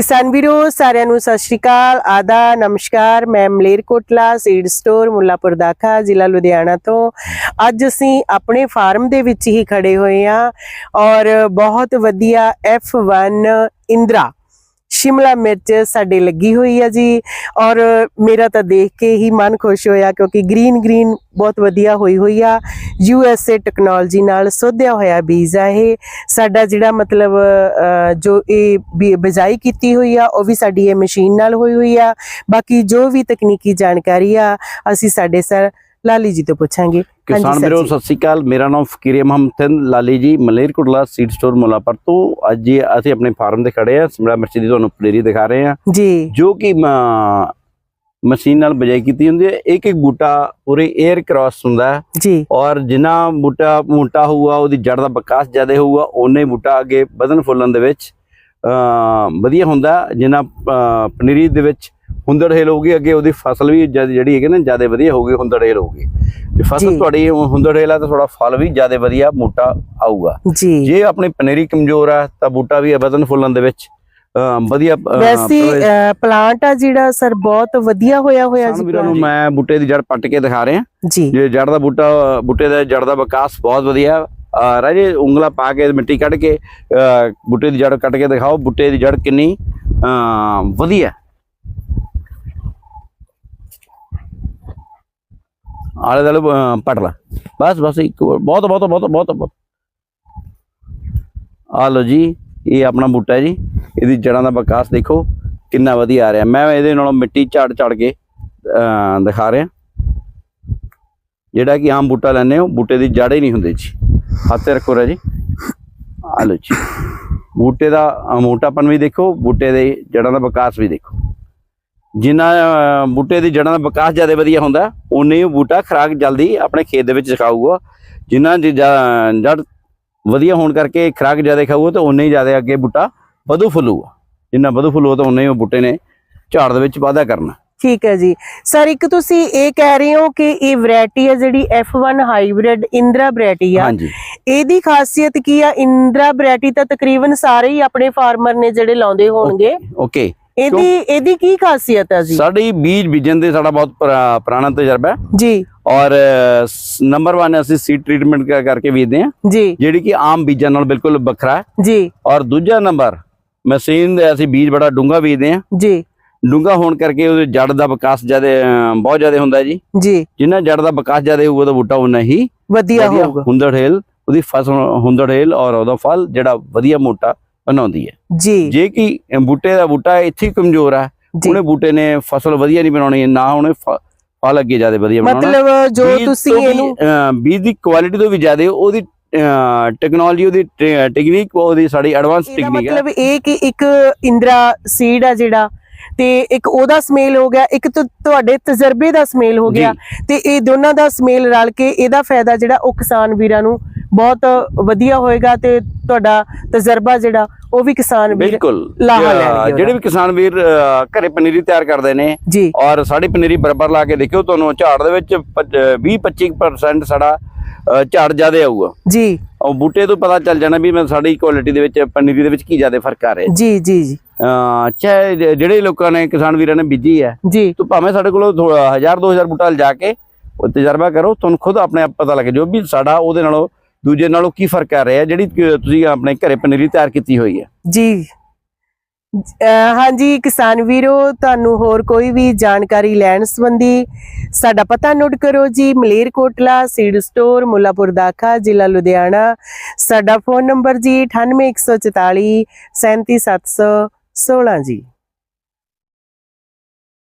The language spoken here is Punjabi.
ਕਿਸਾਨ ਵੀਰੋ, ਸਾਰਿਆਂ ਨੂੰ ਸਤਿ ਸ਼੍ਰੀ ਅਕਾਲ ਆਦਾ ਨਮਸਕਾਰ। ਮੈਂ ਮਲੇਰਕੋਟਲਾ ਸੀਡ ਸਟੋਰ, ਮੁੱਲਾਪੁਰ ਦਾਖਾ ਜ਼ਿਲ੍ਹਾ ਲੁਧਿਆਣਾ ਤੋਂ। ਅੱਜ ਅਸੀਂ ਆਪਣੇ ਫਾਰਮ ਦੇ ਵਿੱਚ ਹੀ ਖੜੇ ਹੋਏ ਹਾਂ ਔਰ ਬਹੁਤ ਵਧੀਆ F1 ਇੰਦਰਾ ਸ਼ਿਮਲਾ ਮਿਰਚ ਸਾਡੇ ਲੱਗੀ ਹੋਈ ਹੈ ਜੀ ਔਰ ਮੇਰਾ ਤਾਂ ਦੇਖ ਕੇ ਹੀ ਮਨ ਖੁਸ਼ ਹੋਇਆ ਕਿਉਂਕਿ ਗ੍ਰੀਨ ਗ੍ਰੀਨ ਬਹੁਤ ਵਧੀਆ ਹੋਈ ਹੋਈ ਆ। ਯੂ ਐੱਸ ਏ ਟੈਕਨੋਲੋਜੀ ਨਾਲ ਸੋਧਿਆ ਹੋਇਆ ਬੀਜ ਆ ਇਹ। ਸਾਡਾ ਜਿਹੜਾ ਮਤਲਬ ਜੋ ਇਹ ਬੀ- ਬਿਜਾਈ ਕੀਤੀ ਹੋਈ ਆ, ਉਹ ਵੀ ਸਾਡੀ ਇਹ ਮਸ਼ੀਨ ਨਾਲ ਹੋਈ ਹੋਈ ਆ। ਬਾਕੀ ਜੋ ਵੀ ਤਕਨੀਕੀ ਜਾਣਕਾਰੀ ਆ, ਅਸੀਂ ਸਾਡੇ ਸਰ ਲਾਲੀ ਜੀ ਤੋਂ ਪੁੱਛਾਂਗੇ। ਕਿਸਾਨ ਵੀਰੋ। ਸਤਿ ਸ੍ਰੀ ਅਕਾਲ। ਮੇਰਾ ਨਾਮ ਫਕੀਰ ਮੁਹੰਮਦ ਸਿੰਘ ਲਾਲੀ ਜੀ ਮਲੇਰਕੋਟਲਾ ਸੀਡ ਸਟੋਰ ਮੁਲਾਪਰ ਤੋਂ। ਅੱਜ ਅਸੀਂ ਆਪਣੇ ਫਾਰਮ ਤੇ ਖੜੇ ਆ ਸਿਮਲਾ ਮਿਰਚ ਦੀ ਤੁਹਾਨੂੰ ਪਲੇਰੀ ਦਿਖਾ ਰਹੇ ਆ ਜੀ। ਜੋ ਕਿ ਮਸ਼ੀਨ ਨਾਲ ਬਜਾਈ ਕੀਤੀ ਹੁੰਦੀ ਹੈ। ਇੱਕ ਇੱਕ ਬੂਟਾ ਪੂਰੇ 에ਅਰ ਕ੍ਰਾਸ ਹੁੰਦਾ ਜੀ। ਔਰ ਜਿੰਨਾ ਬੂਟਾ ਮੋਟਾ ਹੋਊਗਾ ਉਹਦੀ ਜੜ ਦਾ ਵਿਕਾਸ ਜ਼ਿਆਦਾ ਹੋਊਗਾ ਉਹਨੇ ਬੂਟਾ ਅੱਗੇ ਵਧਣ ਫੁੱਲਣ ਦੇ ਵਿੱਚ ਵਧੀਆ ਹੁੰਦਾ। ਜਿੰਨਾ ਪਨੀਰੀ ਦੇ ਵਿੱਚ ਹੁੰਦੜ ਹੇਲ ਹੋਊਗੀ ਅੱਗੇ ਉਹਦੀ ਫਸਲ ਵੀ ਜਿਹੜੀ ਹੈਗੀ ਨਾ ਜ਼ਿਆਦਾ ਵਧੀਆ ਹੋਊਗੀ ਹੁੰਦੜ ਹੇਲ ਹੋਊਗੀ ਤੇ ਫਸਲ। ਤੁਹਾਡੀ ਹੁੰਦੜ ਹੇਲ ਆ ਤਾਂ ਥੋੜਾ ਫਲ ਵੀ ਜ਼ਿਆਦਾ ਵਧੀਆ ਮੋਟਾ ਆਊਗਾ। ਜੀ। ਆਪਣੀ ਪਨੀਰੀ ਕਮਜ਼ੋਰ ਆ ਤਾਂ ਬੂਟਾ ਵੀ ਵਧਣ ਫੁੱਲਣ ਦੇ ਵਿੱਚ ਵਧੀਆ ਵੈਸੇ ਪਲਾਂਟ ਆ ਜਿਹੜਾ ਸਰ ਬਹੁਤ ਵਧੀਆ ਹੋਇਆ ਹੋਇਆ ਜੀ ਵੀਰਾਂ ਨੂੰ ਮੈਂ ਬੂਟੇ ਦੀ ਜੜ ਪੱਟ ਕੇ ਦਿਖਾ ਰਿਹਾ। ਜੀ। ਜੇ ਜੜ ਦਾ ਬੂਟਾ ਬੂਟੇ ਦਾ ਜੜ ਦਾ ਵਿਕਾਸ ਬਹੁਤ ਵਧੀਆ ਰਾਜੇ ਉਂਗਲਾ ਪਾ ਕੇ ਮਿੱਟੀ ਕੱਢ ਕੇ ਬੂਟੇ ਦੀ ਜੜ ਕੱਟ ਕੇ ਦਿਖਾਓ ਬੂਟੇ ਦੀ ਜੜ ਕਿੰਨੀ ਵਧੀਆ। ਆਲੇ ਦੁਆਲੇ ਅਹ, ਲਾ ਬਸ ਬਸ ਇੱਕ ਬਹੁਤ ਬਹੁਤ ਬਹੁਤ ਬਹੁਤ ਬਹੁਤ ਆ ਲਓ ਜੀ ਇਹ ਆਪਣਾ ਬੂਟਾ ਜੀ ਇਹਦੀ ਜੜਾਂ ਦਾ ਵਿਕਾਸ ਦੇਖੋ ਕਿੰਨਾ ਵਧੀਆ ਆ ਰਿਹਾ ਮੈਂ ਇਹਦੇ ਨਾਲੋਂ ਮਿੱਟੀ ਝਾੜ ਝਾੜ ਕੇ ਦਿਖਾ ਰਿਹਾ ਜਿਹੜਾ ਕਿ ਆਮ ਬੂਟਾ ਲੈਣੇ ਹੋ ਬੂਟੇ ਦੀ ਜੜ ਹੀ ਨਹੀਂ ਹੁੰਦੀ ਜੀ ਹੱਥ ਤੇ ਰੱਖੋ ਰਾਜੀ ਆ ਲਓ ਜੀ ਬੂਟੇ ਦਾ ਮੋਟਾਪਨ ਵੀ ਦੇਖੋ ਬੂਟੇ ਦੇ ਜੜਾਂ ਦਾ ਵਿਕਾਸ ਵੀ ਦੇਖੋ ਜਿੰਨਾ ਬੂਟੇ ਦੀ ਜੜਾਂ ਦਾ ਵਿਕਾਸ ਜ਼ਿਆਦਾ ਵਧੀਆ ਹੁੰਦਾ ਉਨੇ ਬੂਟਾ ਖਰਾਕ ਜਲਦੀ ਆਪਣੇ ਖੇਤ ਦੇ ਵਿੱਚ ਸਿਖਾਊਗਾ ਜਿੰਨਾ ਜੜ ਵਧੀਆ ਹੋਣ ਕਰਕੇ ਖਰਾਕ ਜ਼ਿਆਦਾ ਖਾਊਗਾ ਤਾਂ ਉਨੇ ਹੀ ਜ਼ਿਆਦਾ ਅੱਗੇ ਬੂਟਾ ਵਧੂ ਫੁੱਲੂਗਾ। ਜਿੰਨਾ ਵਧੂ ਫੁੱਲੂਗਾ ਤਾਂ ਉਨੇ ਹੀ ਉਹ ਬੂਟੇ ਨੇ ਝਾੜ ਦੇ ਵਿੱਚ ਵਾਧਾ ਕਰਨਾ। ਠੀਕ ਹੈ ਜੀ। ਸਰ ਇੱਕ ਤੁਸੀਂ ਇਹ ਕਹਿ ਰਹੇ ਹੋ ਕਿ ਇਹ ਵੈਰਾਈਟੀ ਹੈ ਜਿਹੜੀ F1 ਹਾਈਬ੍ਰਿਡ ਇੰਦਰਾ ਵੈਰਾਈਟੀ ਆ। ਹਾਂਜੀ। ਇਹਦੀ ਖਾਸੀਅਤ ਕੀ ਆ? ਇੰਦਰਾ ਵੈਰਾਈਟੀ ਤਾਂ ਤਕਰੀਬਨ ਸਾਰੇ ਹੀ ਆਪਣੇ ਫਾਰਮਰ ਨੇ ਜਿਹੜੇ ਲਾਉਂਦੇ ਹੋਣਗੇ। ਓਕੇ। ਇਹਦੀ ਇਹਦੀ ਕੀ ਖਾਸੀਅਤ ਹੈ ਜੀ? ਸਾਡੀ ਬੀਜ ਬੀਜਣ ਦੇ ਸਾਡਾ ਬਹੁਤ ਪੁਰਾ- ਪੁਰਾਣਾ ਤਜਰਬਾ ਹੈ। ਜੀ। ਔਰ ਨੰਬਰ 1 ਅਸੀਂ ਸੀਡ ਟ੍ਰੀਟਮੈਂਟ ਕਰਕੇ ਬੀਜਦੇ ਹਾਂ। ਜੀ। ਜਿਹੜੀ ਕਿ ਆਮ ਬੀਜਾਂ ਨਾਲ ਬਿਲਕੁਲ ਵੱਖਰਾ ਹੈ। ਜੀ। ਔਰ ਦੂਜਾ ਨੰਬਰ ਮਸ਼ੀਨ ਦੇ ਅਸੀਂ ਬੀਜ ਬੜਾ ਡੂੰਗਾ ਬੀਜਦੇ ਹਾਂ। ਜੀ। ਡੂੰਗਾ ਹੋਣ ਕਰਕੇ ਉਹਦੇ ਜੜ ਦਾ ਵਿਕਾਸ ਜ਼ਿਆਦਾ ਬਹੁਤ ਜ਼ਿਆਦਾ ਹੁੰਦਾ ਜੀ। ਜੀ। ਜਿੰਨਾ ਜੜ ਦਾ ਵਿਕਾਸ ਜ਼ਿਆਦਾ ਹੋਊਗਾ ਤਾਂ ਬੂਟਾ ਉਨਾ ਹੀ ਵਧੀਆ ਵਧੀਆ ਹੋਊਗਾ। ਹੁੰਦੜ ਹੇਲ ਉਹਦੀ ਫਸਲ ਹੁੰਦੜ ਹੇਲ ਔਰ ਉਹਦਾ ਫਲ ਜਿਹੜਾ ਵਧੀਆ ਮੋਟਾ ਬਣਾਉਂਦੀ ਹੈ। ਜੀ। ਜੇ ਕਿ ਬੂਟੇ ਦਾ ਬੂਟਾ ਇੱਥੇ ਕਮਜ਼ੋਰ ਜੀ। ਉਹਨੇ ਬੂਟੇ ਨੇ ਫਸਲ ਵਧੀਆ ਨਹੀਂ ਬਣਾਉਣੀ ਨਾ ਉਹਨੇ ਫਲ ਅੱਗੇ ਜ਼ਿਆਦਾ ਵਧੀਆ ਬਣਾਉਣਾ। ਮਤਲਬ ਜੋ ਤੁਸੀਂ ਇਹਨੂੰ ਬੀਜ ਦੀ ਕੁਆਲਿਟੀ ਤੋਂ ਵੀ ਜ਼ਿਆਦਾ ਉਹਦੀ ਟੈਕਨੋਲੋਜੀ ਉਹਦੀ ਟੈਕਨੀਕ ਉਹਦੀ ਸਾਡੀ ਐਡਵਾਂਸ ਟੈਕਨੀਕ ਹੈ ਮਤਲਬ ਇਹ ਕਿ ਇੱਕ ਇੰਦਰਾ ਸੀਡ ਆ ਜਿਹੜਾ ਤੇ ਇੱਕ ਉਹਦਾ ਸਮੇਲ ਹੋ ਗਿਆ ਇੱਕ ਤੁਹਾਡੇ ਤਜਰਬੇ ਦਾ ਸਮੇਲ ਹੋ ਗਿਆ ਤੇ ਇਹ ਦੋਨਾਂ ਦਾ ਸਮੇਲ ਰਲ ਕੇ ਇਹਦਾ ਫਾਇਦਾ ਜਿਹੜਾ ਉਹ ਕਿਸਾਨ ਵੀਰਾਂ ਨੂੰ ਬਹੁਤ ਵਧੀਆ ਹੋਏਗਾ ਤੇ ਤੁਹਾਡਾ ਤਜਰਬਾ ਜਿਹੜਾ ਉਹ ਵੀ ਕਿਸਾਨ ਵੀਰ ਬਿਲਕੁਲ। ਲਾਹਾ ਅਹ, ਲੈਣਗੇ ਜਿਹੜੇ ਵੀ ਕਿਸਾਨ ਵੀਰ ਘਰੇ ਪਨੀਰੀ ਤਿਆਰ ਕਰਦੇ ਨੇ ਜੀ। ਔਰ ਸਾਡੀ ਪਨੀਰੀ ਬਰਾਬਰ ਲਾ ਕੇ ਦੇਖਿਓ ਤੁਹਾਨੂੰ ਝਾੜ ਦੇ ਵਿੱਚ 20-25% ਸਾਡਾ ਅਹ, ਝਾੜ ਜ਼ਿਆਦਾ ਆਊਗਾ। ਜੀ। ਉਹ ਬੂਟੇ ਤੋਂ ਪਤਾ ਚੱਲ ਜਾਣਾ ਵੀ ਮੈਂ ਸਾਡੀ ਕੁਆਲਿਟੀ ਦੇ ਵਿੱਚ ਪਨੀਰੀ ਦੇ ਵਿੱਚ ਕੀ ਜ਼ਿਆਦਾ ਫ਼ਰਕ ਆ ਰਿਹਾ ਜੀ ਜੀ ਜੀ। ਚਾਹੇ ਜ- ਜਿਹੜੇ ਲੋਕਾਂ ਨੇ ਕਿਸਾਨ ਵੀਰਾਂ ਨੇ ਬੀਜੀ ਹੈ ਜੀ। ਤੋ ਭਾਵੇਂ ਸਾਡੇ ਕੋਲ 1000 2000 ਬੂਟਾ ਲਿਜਾ ਕੇ ਉਹ ਤਜਰਬਾ ਕਰੋ ਤੁਹਾਨੂੰ ਖੁਦ ਆਪਣੇ ਆਪ ਪਤਾ ਲੱਗ ਜਾਓ ਵੀ ਸਾਡਾ ਉਹਦੇ ਨਾਲੋਂ ਦੂਜੇ ਨਾਲੋਂ ਕੀ ਫ਼ਰਕ ਆ ਰਿਹਾ? ਜਿਹੜੀ ਤੁਸੀਂ ਆਪਣੇ ਘਰੇ ਪਨੀਰੀ ਤਿਆਰ ਕੀਤੀ ਹੋਈ ਹੈ। ਜੀ। ਹਾਂਜੀ, ਕਿਸਾਨ ਵੀਰੋ, ਤੁਹਾਨੂੰ ਹੋਰ ਕੋਈ ਵੀ ਜਾਣਕਾਰੀ ਲੈਣ ਸੰਬੰਧੀ ਸਾਡਾ ਪਤਾ ਨੋਟ ਕਰੋ ਜੀ। ਮਲੇਰਕੋਟਲਾ ਸੀਡ ਸਟੋਰ, ਮੁੱਲਾਪੁਰ ਦਾਖਾ, ਜ਼ਿਲ੍ਹਾ ਲੁਧਿਆਣਾ। ਸਾਡਾ ਫੋਨ ਨੰਬਰ ਜੀ 98144 37716 ਜੀ।